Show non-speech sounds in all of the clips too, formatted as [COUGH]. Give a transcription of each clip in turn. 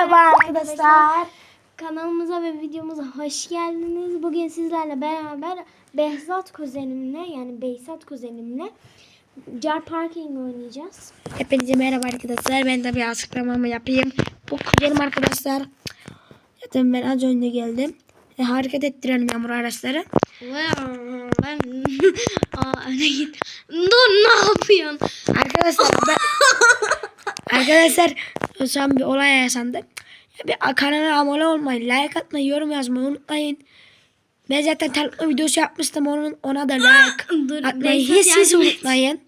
Merhaba arkadaşlar. Kanalımıza ve videomuza hoş geldiniz. Bugün sizlerle beraber Behzat kuzenimle yani Behzat kuzenimle Car Parking oynayacağız. Hepinize merhaba arkadaşlar. Ben de bir açıklamamı yapayım. Bu kuzenim arkadaşlar. Zaten ben az önce geldim. E, hareket ettirelim yağmur araçları. Ben... [LAUGHS] Aa öne git. Dur ne yapıyorsun? Arkadaşlar ben... [LAUGHS] arkadaşlar an bir olay yaşandı. Ya bir kanala abone olmayı, like atmayı, yorum yazmayı unutmayın. Ben zaten tanıtma videosu yapmıştım. Onun, ona da like Dur. atmayı hiç hiç unutmayın.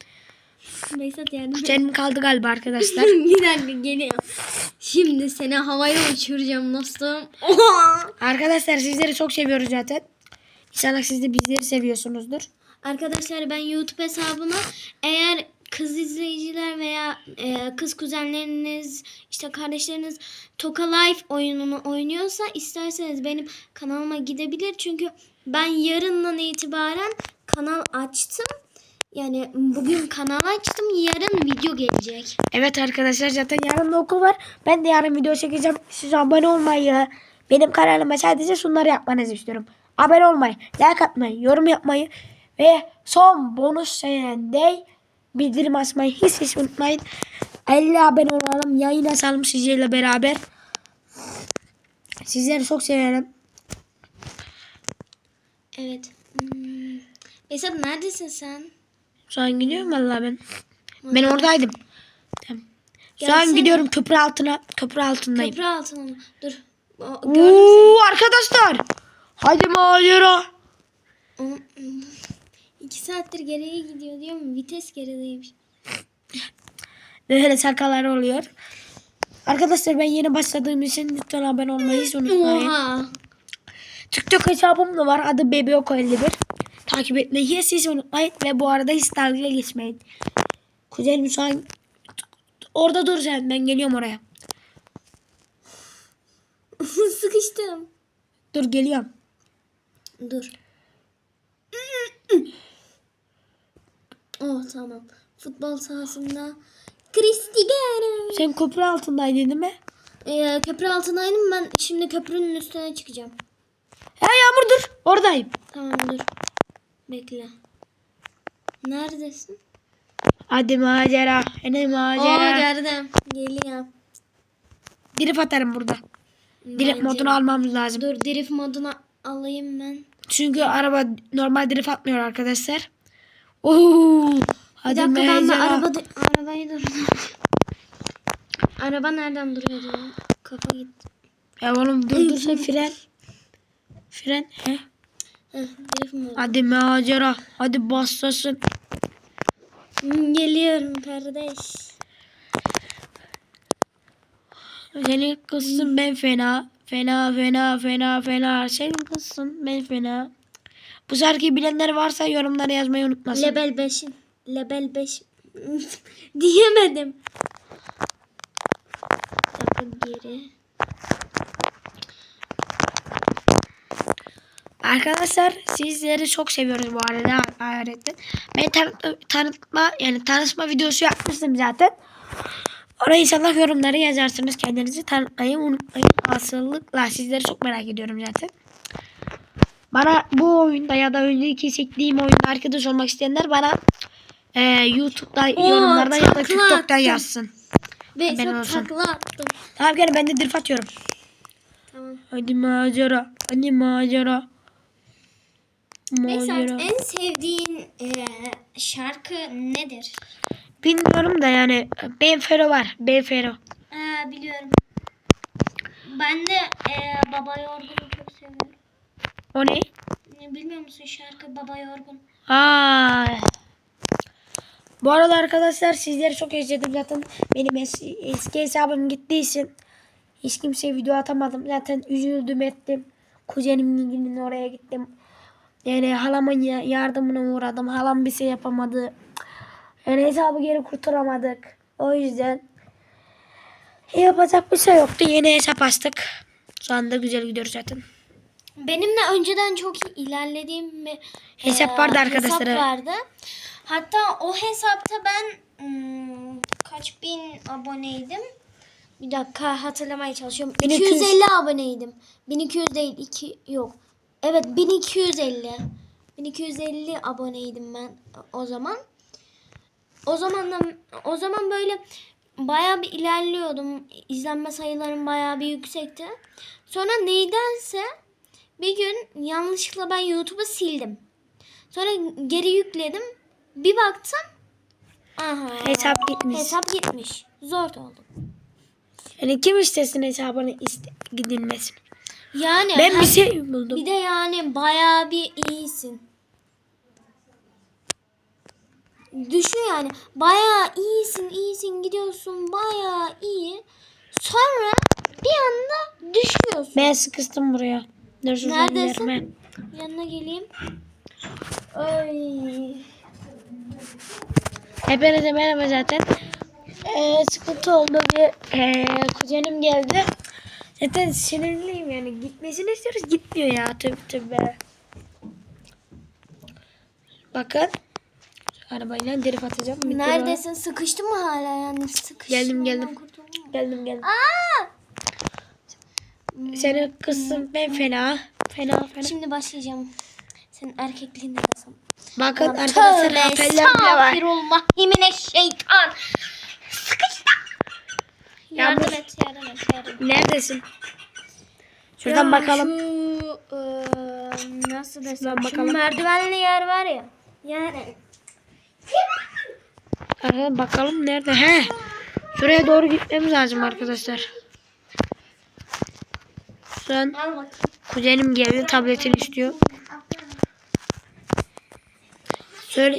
Yardım et. Kuzenim kaldı galiba arkadaşlar. [LAUGHS] Bir dakika geliyor. Şimdi seni havaya uçuracağım dostum. Arkadaşlar sizleri çok seviyoruz zaten. İnşallah siz de bizleri seviyorsunuzdur. Arkadaşlar ben YouTube hesabıma eğer kız izleyiciler veya e, kız kuzenleriniz işte kardeşleriniz Toka Life oyununu oynuyorsa isterseniz benim kanalıma gidebilir. Çünkü ben yarından itibaren kanal açtım. Yani bugün kanal açtım yarın video gelecek. Evet arkadaşlar zaten yarın da okul var. Ben de yarın video çekeceğim. Siz abone olmayı, benim kanalıma sadece şunları yapmanızı istiyorum. Abone olmayı, like atmayı, yorum yapmayı ve son bonus senede bildirim açmayı hiç hiç unutmayın. 50 abone olalım. Yayın açalım sizlerle beraber. Sizleri çok severim. Evet. Hmm. Esat neredesin sen? Şu an gidiyorum vallahi ben. Ben oradaydım. Tamam. Şu an gidiyorum köprü altına. Köprü altındayım. Köprü altına mı? Dur. Oo arkadaşlar. Hadi macera. İki saattir geriye gidiyor diyor mu? Vites gerideymiş. Böyle şakalar oluyor. Arkadaşlar ben yeni başladığım için lütfen abone olmayı hiç unutmayın. Oha. TikTok hesabım da var. Adı Bebeoko51. Takip etmeyi hiç hiç unutmayın. Ve bu arada hiç dalga geçmeyin. Kuzenim şu an orada dur sen. Ben geliyorum oraya. [LAUGHS] Sıkıştım. Dur geliyorum. Dur. [LAUGHS] oh tamam. Futbol sahasında Cristiano. Sen köprü altındaydın değil mi? Ee, köprü altındaydım ben şimdi köprünün üstüne çıkacağım. Ha Yağmur dur. Oradayım. Tamam dur. Bekle. Neredesin? Hadi macera. Oo macera. gördüm. Geliyor. Drift atarım burada. Drift Bence- modunu almamız lazım. Dur drift moduna alayım ben. Çünkü araba normal drift atmıyor arkadaşlar. Oo! Bir Hadi dakika ben de araba, arabayı dur. Araba nereden duruyordu ya? Kafa gitti. Ya oğlum dur dur sen fren. Fren. He. Hadi macera. Hadi baslasın. Hmm, Geliyorum kardeş. Senin kızsın ben fena. Fena fena fena fena. Senin kızsın ben fena. Bu şarkıyı bilenler varsa yorumlara yazmayı unutmasın. Level 5. Level 5. Diyemedim. Dakika geri. Arkadaşlar sizleri çok seviyoruz bu arada ahiretten. Ben tanıtma, tanıtma yani tanışma videosu yapmıştım zaten. Oraya inşallah yorumları yazarsınız. Kendinizi tanıtmayı unutmayın. Asıllıkla sizleri çok merak ediyorum zaten. Bana bu oyunda ya da önceki çektiğim oyunda arkadaş olmak isteyenler bana e, YouTube'da Oo, yorumlardan ya da TikTok'tan attım. yazsın. Ve Ben olsun. takla attım. Tamam gene ben de drift atıyorum. Tamam. Hadi macera. Hadi macera. Mesela en sevdiğin e, şarkı nedir? Bilmiyorum da yani Ben Fero var. Ben Fero. Ee, biliyorum. Ben de e, Baba Yorgun'u çok seviyorum. O ne? Ne bilmiyor musun şarkı Baba Yorgun? Aa. Bu arada arkadaşlar sizleri çok özledim zaten. Benim eski, eski hesabım için hiç kimseye video atamadım. Zaten üzüldüm ettim. Kuzenimin oraya gittim. Yani halamın ya- yardımına uğradım. Halam bir şey yapamadı. Yani hesabı geri kurtaramadık. O yüzden yapacak bir şey yoktu. Yeni hesap açtık. Şu anda güzel gidiyoruz zaten. Benim de önceden çok iyi ilerlediğim bir Hesap vardı arkadaşlar, Hesap vardı. Hatta o hesapta ben hmm, kaç bin aboneydim. Bir dakika hatırlamaya çalışıyorum. 1200. 250 aboneydim. 1200 değil 2 yok. Evet 1250. 1250 aboneydim ben o zaman. O zaman da o zaman böyle bayağı bir ilerliyordum. İzlenme sayılarım bayağı bir yüksekti. Sonra neydense bir gün yanlışlıkla ben YouTube'u sildim. Sonra geri yükledim. Bir baktım. Aha. Hesap gitmiş. Hesap gitmiş. Zor oldu. Yani kim istesin hesabını iste gidilmesin. Yani Ben bir şey buldum. bir de yani bayağı bir iyisin. Düşün yani bayağı iyisin iyisin gidiyorsun bayağı iyi. Sonra bir anda düşüyorsun. Ben sıkıştım buraya. Neredesin? giderim Yanına geleyim. Ay. Hepinize merhaba zaten. Ee, sıkıntı oldu. Bir ee, kuzenim geldi. Zaten sinirliyim yani. Gitmesini istiyoruz. Gitmiyor ya. Tabii tabii. Bakın. Arabayla drift atacağım. Mikro- Neredesin? Sıkıştın mı hala yani? Sıkıştın. Geldim, geldim. Geldim geldim. Aa! Senin kızın ben fena. Fena fena. Şimdi başlayacağım. Senin erkekliğinde de sana. Bakın Tövbe arkadaşlar haberler bile var. estağfirullah. Yemine şeytan. Sıkıştı. Yardım Yağmur. et, yardım et, yardım et. Neredesin? Şuradan Ya bakalım. Şu, eee, nasıl desem. Şuradan Şu bakalım. merdivenli yer var ya. Yani. Arkadaşlar bakalım nerede? He. Şuraya doğru gitmemiz lazım arkadaşlar. Şu an kuzenim geldi tabletini istiyor. Söyle.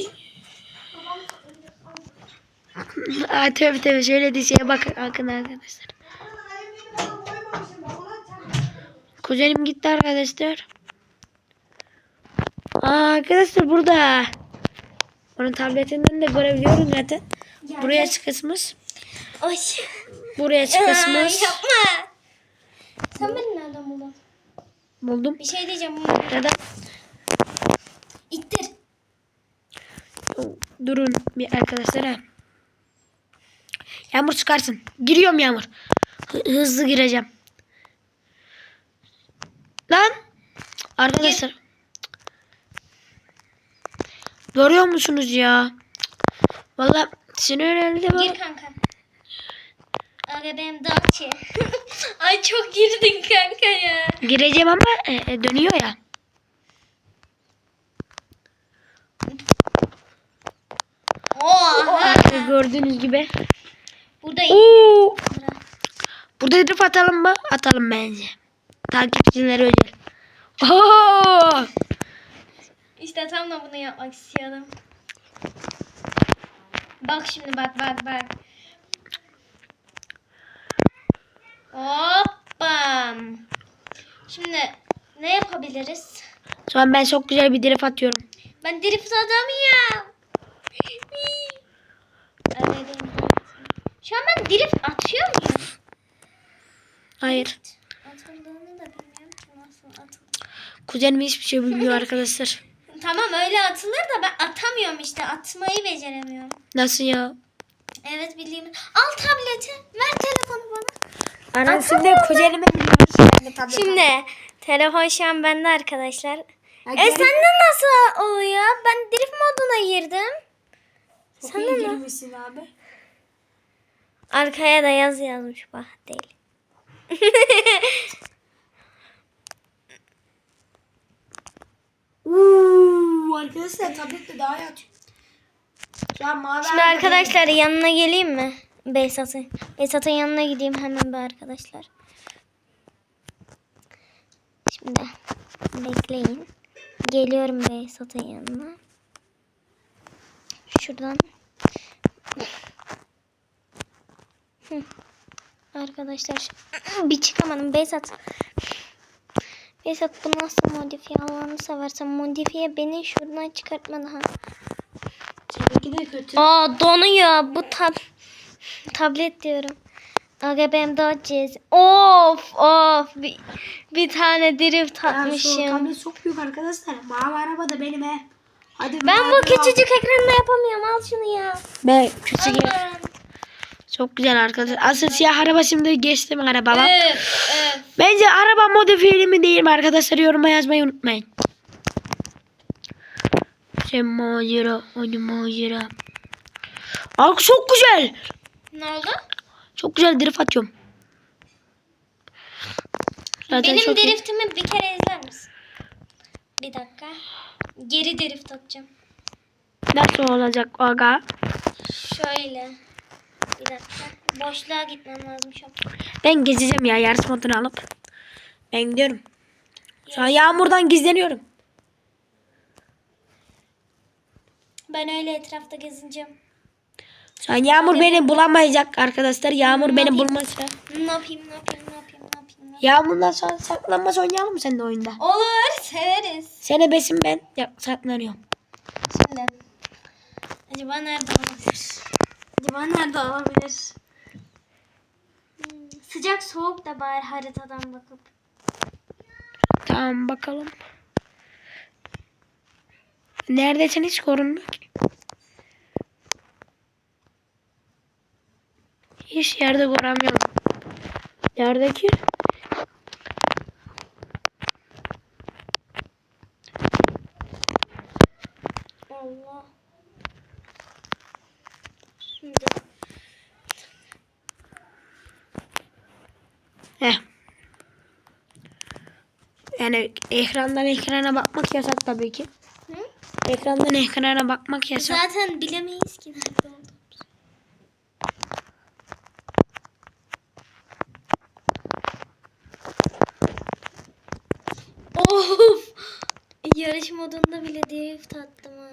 Aa, tövbe tövbe söylediği şeye bakın bakın arkadaşlar. Kuzenim gitti arkadaşlar. Aa, arkadaşlar burada. Onun tabletinden de görebiliyorum zaten. Buraya çıkışmış. Ay. Buraya çıkışmış. Yapma. Sen beni nereden buldun? Buldum. Bir şey diyeceğim. Da İttir. durun bir arkadaşlar ha. Yağmur çıkarsın. Giriyorum Yağmur. Hı- hızlı gireceğim. Lan. Arkadaşlar. Görüyor musunuz ya? Valla sinirlendi Gir bak. kanka. Aga benim dağçı. [LAUGHS] Ay çok girdin kanka ya. Gireceğim ama e, e, dönüyor ya. Oha. Gördüğünüz gibi. Burada. Oo. Burada hedef atalım mı? Atalım bence. Takipçileri özel. Oo. İşte tam da bunu yapmak istiyordum. Bak şimdi bak bak bak. Hoppam. Şimdi ne yapabiliriz? Şu an ben çok güzel bir drift atıyorum. Ben drift adamıyım. Şu an ben drift atıyor muyum? Hayır. Atıldığını da bilmiyorum ki nasıl atılır. Kuzenim hiçbir şey bilmiyor arkadaşlar. [LAUGHS] Tamam öyle atılır da ben atamıyorum işte. Atmayı beceremiyorum. Nasıl ya? Evet bildiğim. Al tableti. Ver telefonu bana. Anam şimdi kuzenime. Şimdi telefon şu an bende arkadaşlar. Ha, E sende nasıl oluyor? Ben drift moduna girdim. Çok iyi girmişsin abi. Arkaya da yaz yazmış bak değil. [LAUGHS] Uuu arkadaşlar tabletle daha iyi atıyor. Şu an mavi Şimdi arkadaşlar yanına geleyim mi? Beysat'ın. Beysat'ın yanına gideyim hemen bir arkadaşlar. Şimdi bekleyin. Geliyorum Beysat'ın yanına. Şuradan. Hı. Arkadaşlar [CLEARS THROAT] bir çıkamadım Beysat. Beysat bu nasıl modifiye Allah'ını seversen modifiye beni şuradan çıkartma daha. Seninki de kötü. Aa donuyor bu tab tablet diyorum. Aga benim cez. Of of bir, bir tane drift Ya şu atmışım. tablet çok büyük arkadaşlar. Mavi araba da benim he. Hadi Ben bu araba. küçücük ekranda yapamıyorum. Al şunu ya. Ben küçük. Çok güzel arkadaşlar. Asıl siyah araba şimdi geçtim arabama. Öf, öf. Bence araba modifiyeli mi değil mi arkadaşlar yoruma yazmayı unutmayın. Sen macera, hadi macera. Aa, çok güzel. Ne oldu? Çok güzel drift atıyorum. Zaten Benim çok iyi. driftimi bir kere izler misin? Bir dakika. Geri drift atacağım. Nasıl olacak aga? Şöyle. Bir dakika. Boşluğa gitmem lazım an. Ben gezeceğim ya yarış modunu alıp. Ben gidiyorum. Şu an yağmurdan gizleniyorum. Ben öyle etrafta gezineceğim. Şu an yağmur beni bulamayacak arkadaşlar. Yağmur beni bulmazsa. Ne yapayım, ne yapayım, ne yapayım, ne yapayım? Yağmurdan sonra saklanmaç oynayalım mı sen de oyunda? Olur, severiz. Sene besim ben ya, saklanıyorum. Şimdi. Acaba nerede olabilir? Acaba nerede olabilir? Hmm, Sıcak soğuk da bari haritadan bakıp. Tamam bakalım. Neredesin hiç görünmüyor ki. Hiç yerde göremiyorum. Yerdeki Allah. Şimdi. Heh. Yani ekrandan ekrana bakmak yasak tabii ki. Hı? Ekrandan ekrana bakmak yasak. Zaten bilemeyiz ki nerede olduğumuzu. Of! Yarış modunda bile drift attım ha.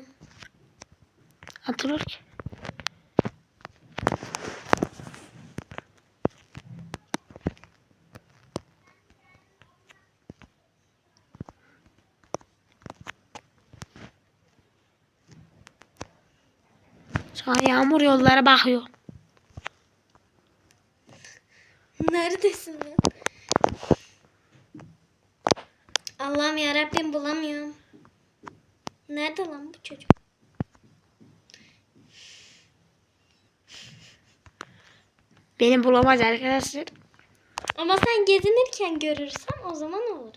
Atılır ki. Şu an yağmur yollara bakıyor. Neredesin lan? Allah'ım yarabbim bulamıyorum. Nerede lan bu çocuk? Beni bulamaz arkadaşlar. Ama sen gezinirken görürsen o zaman olur.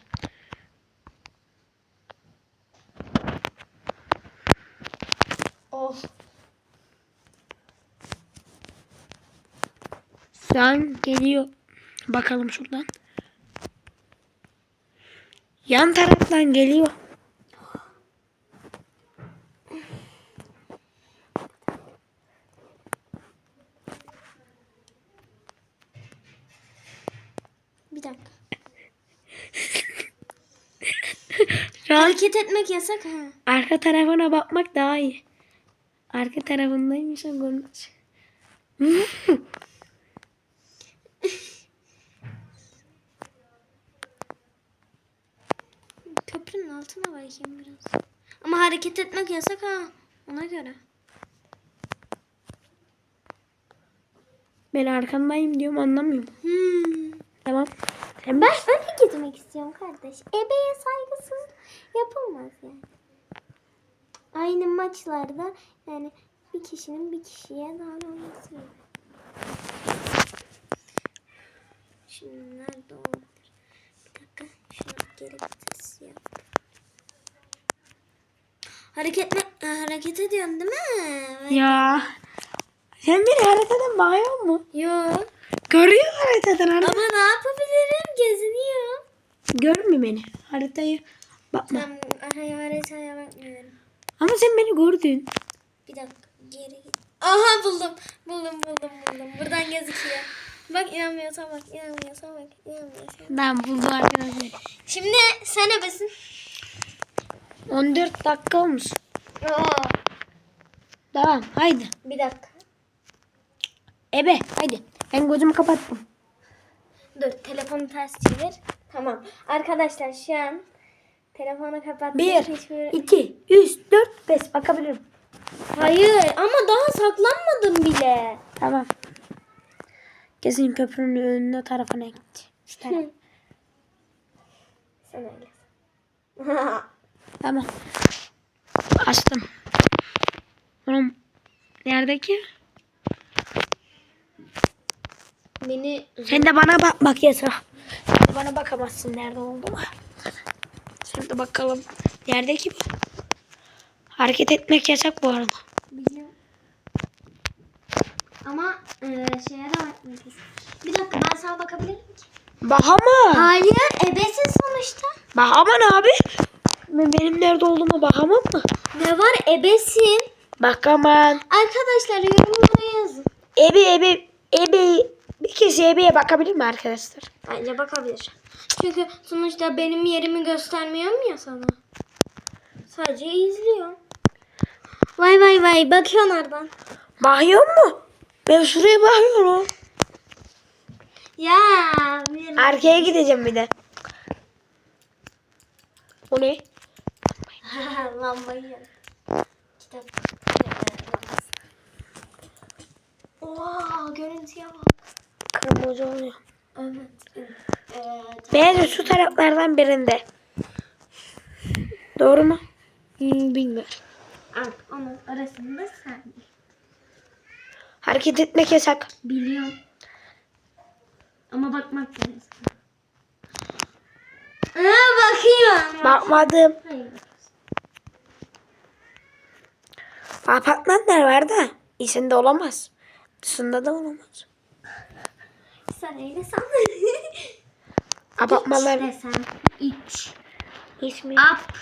Şu an geliyor. Bakalım şuradan. Yan taraftan geliyor. Bir dakika. Şu an Hareket etmek yasak ha. arka tarafına bakmak daha iyi. Arka tarafındaymış görmez. [LAUGHS] Köprünün altına bakayım biraz. Ama hareket etmek yasak ha. Ona göre. Ben arkandayım diyorum anlamıyorum. Hmm. Tamam. Sen Ben öne gitmek istiyorum kardeş. Ebeye saygısız yapılmaz yani. Aynı maçlarda yani bir kişinin bir kişiye davranması. Şimdi nerede olabilir? Bir dakika şunu geri yap. Hareket mi? Ha, hareket ediyorsun değil mi? Ya. Sen beni haritadan bakıyor mu? Yok. Görüyor haritadan harita. Ama ne yapabilirim? Geziniyor. Görmüyor beni. Haritayı bakma. Ben aha, haritaya bakmıyorum. Ama sen beni gördün. Bir dakika geri git. Aha buldum. Buldum buldum buldum. Buradan gözüküyor. Bak inanmıyorsan bak inanmıyorsan bak inanmıyorsan. Ben buldum arkadaşlar. Şimdi sen ebesin. 14 dakika olmuş. Aa, Tamam haydi. bir dakika. Ebe haydi. Ben gözümü kapattım. Dur telefonu ters çevir. Tamam. Arkadaşlar şu an telefonu kapattım. 1, Hiçbir... 2, 3, 4, 5 bakabilirim. Hayır ama daha saklanmadım bile. Tamam. Kesin köprünün önüne tarafına gitti. Şu taraf. Sen öyle. [LAUGHS] Tamam. Açtım. Oğlum neredeki? Beni Sen de bana yasak. Sen de bana bakamazsın nerede olduğunu. Şimdi bakalım. Nerede ki bu? Hareket etmek yasak bu arada. Biliyorum. Ama e, şeye de bakmak. Bir dakika ben sana bakabilir miyim? Bakamam. Hayır ebesin sonuçta. Bakamam abi. Ben benim nerede olduğumu bakamam mı? Ne var ebesin? Bakamam. Arkadaşlar yorumlara yazın. Ebe ebe ebe bir kişi ebeye bakabilir mi arkadaşlar? Bence bakabilir. Çünkü sonuçta benim yerimi göstermiyorum ya sana. Sadece izliyor. Vay vay vay bakıyor oradan. Bakıyor mu? Ben şuraya bakıyorum. Ya bir... Arkaya gideceğim bir de. O ne? [LAUGHS] Lambayı. Kitap. Oha görüntüye bak. Kırmızı oluyor. Evet. Evet. Bence şu taraflardan birinde. Doğru mu? Hmm, bilmiyorum. Artık onun arasında sen. Hareket etmek yasak. Biliyorum. Ama bakmak lazım. Aa, bakıyorum. Bakmadım. Hayır. Apartmanlar var da içinde olamaz. Dışında da olamaz. Sen öyle san. [LAUGHS] Apartmanlar İç desem. İç. ismi. Ap.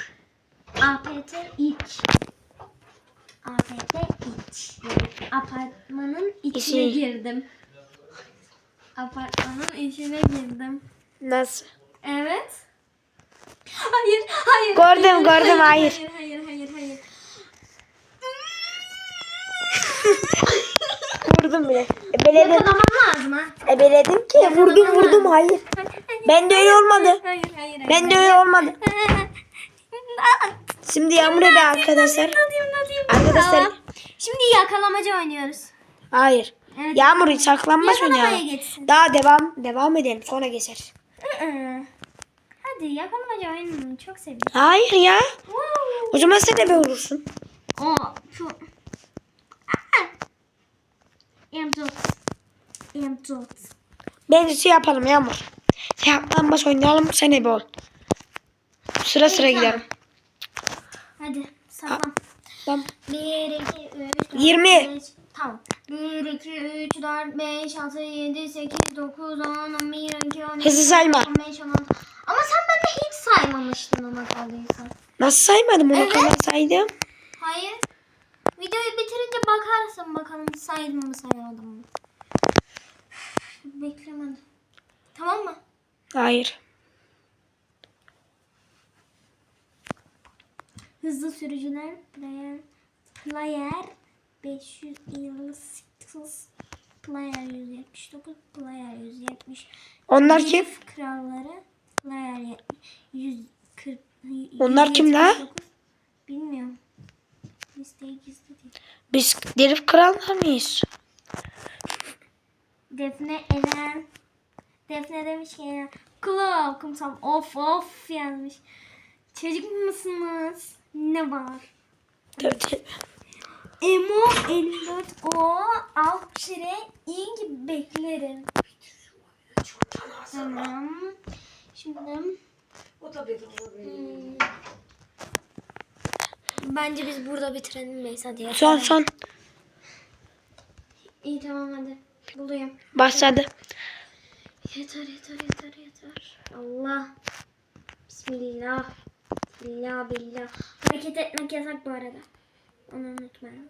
APT iç. APT iç. Apartmanın içine İçi. girdim. Apartmanın içine girdim. Nasıl? Evet. Hayır, hayır. Gördüm, gördüm, hayır. Hayır, hayır, hayır, hayır. Vurdum bile. Ebeledim. Yakalamam lazım ha. Ebeledim ki. Vurdum vurdum hayır. Ben de öyle olmadı. Hayır, hayır, hayır. Ben de öyle olmadı. [LAUGHS] Şimdi Yağmur ebe arkadaşlar. Arkadaşlar. Şimdi yakalamaca oynuyoruz. Hayır. Evet. Yağmur ya? geçsin. Daha devam devam edelim sonra geçer. Hadi yakalamaca oyununu çok seviyorum. Hayır ya. O zaman sen ebe olursun. O şu. Aa. Emtot. Emtot. Bence şey yapalım Yağmur. Saklanmaç oynayalım sen ebe ol. Sıra sıra İyi, gidelim. Hadi saklan. Tamam. 1, 2, 3, 4, 20. 5. Tamam. 1, 2, 3, 4, 5, 6, 7, 8, 9, 10, 11, 12, 13, Hızlı sayma. 15, 16. Ama sen bende hiç saymamıştın ona kaldıysa. Nasıl saymadım onu Evet. kadar saydım. Hayır. Videoyu bitirince bakarsın bakalım saydım mı saymadım mı. Beklemedim. Tamam mı? Hayır. Hızlı sürücüler player player 558 player 179 player 170 Onlar kim? kralları player 140 Onlar kim la? 179. Bilmiyorum. Listeyi gizli. Biz derif krallar mıyız? Defne Eren Defne demiş ki Eren Kulağı kumsal of of yazmış. Çocuk musunuz? Ne var? Tabii. Emo 54 o alt çire iyi gibi beklerim. Tamam. Şimdi hmm. Bence biz burada bitirelim Meys hadi yeter. Son son. İyi tamam hadi. Bulayım. Başladı. Yeter yeter yeter yeter. Allah. Bismillah. Billah billah. Hareket etmek yasak bu arada. Onu unutmayın.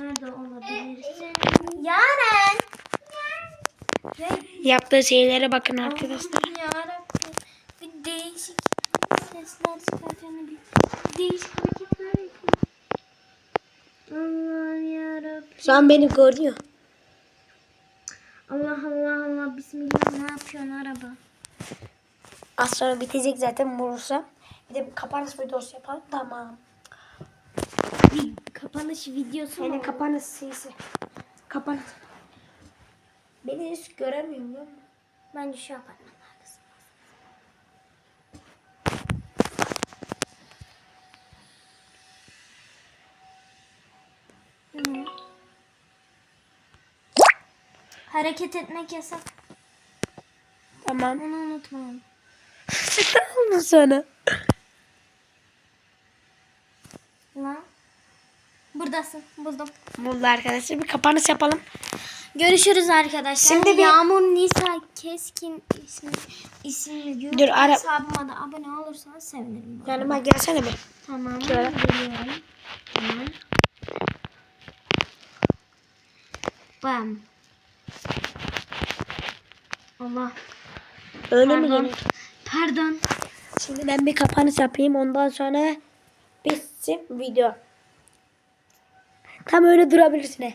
Nerede olabilirsin? Yaren. Yaptığı şeylere bakın arkadaşlar. Yarabbim. Bir değişik sesler çıkartacağını bir değişik hareketler yapıyor. Allah'ım yarabbim. Şu an beni görüyor. Allah Allah Allah bismillah ne yapıyorsun araba? Az sonra bitecek zaten vurursa. Bir de bir kapanış videosu yapalım. Tamam. Bir kapanış videosu? Yani kapanış sesi. Kapan. Beni hiç göremiyor musun? Bence şu apartmanlar kızım. Hı. Hareket etmek yasak. Tamam. Onu unutmayın. [LAUGHS] Ondan sonra. Lan. Buradasın. Buldum. Buldu arkadaşlar. Bir kapanış yapalım. Görüşürüz arkadaşlar. Şimdi bir- Yağmur Nisa Keskin ismi, isimli YouTube Dur, ara- hesabıma da abone olursanız sevinirim. Yanıma gelsene bir. Tamam. Şöyle. Geliyorum. Tamam. Bam. Allah. Öyle mi Pardon. geliyor? Pardon. Şimdi ben bir kapanış yapayım. Ondan sonra bitsin video. Tam öyle durabilirsin. he.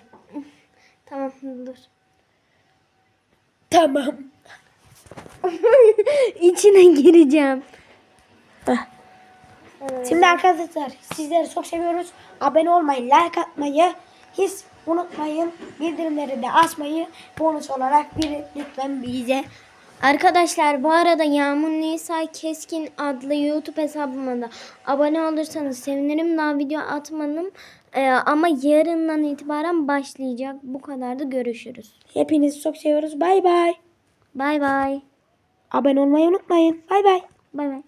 Dur. Tamam. [LAUGHS] İçine gireceğim. Heh. Şimdi arkadaşlar sizleri çok seviyoruz. Abone olmayı, like atmayı hiç unutmayın. Bildirimleri de açmayı bonus olarak bir lütfen bize. Arkadaşlar bu arada Yağmur Nisa Keskin adlı YouTube hesabıma da abone olursanız sevinirim. Daha video atmadım Ee, ama yarından itibaren başlayacak. Bu kadar da görüşürüz. Hepinizi çok seviyoruz. Bay bay. Bay bay. Abone olmayı unutmayın. Bay bay. Bay bay.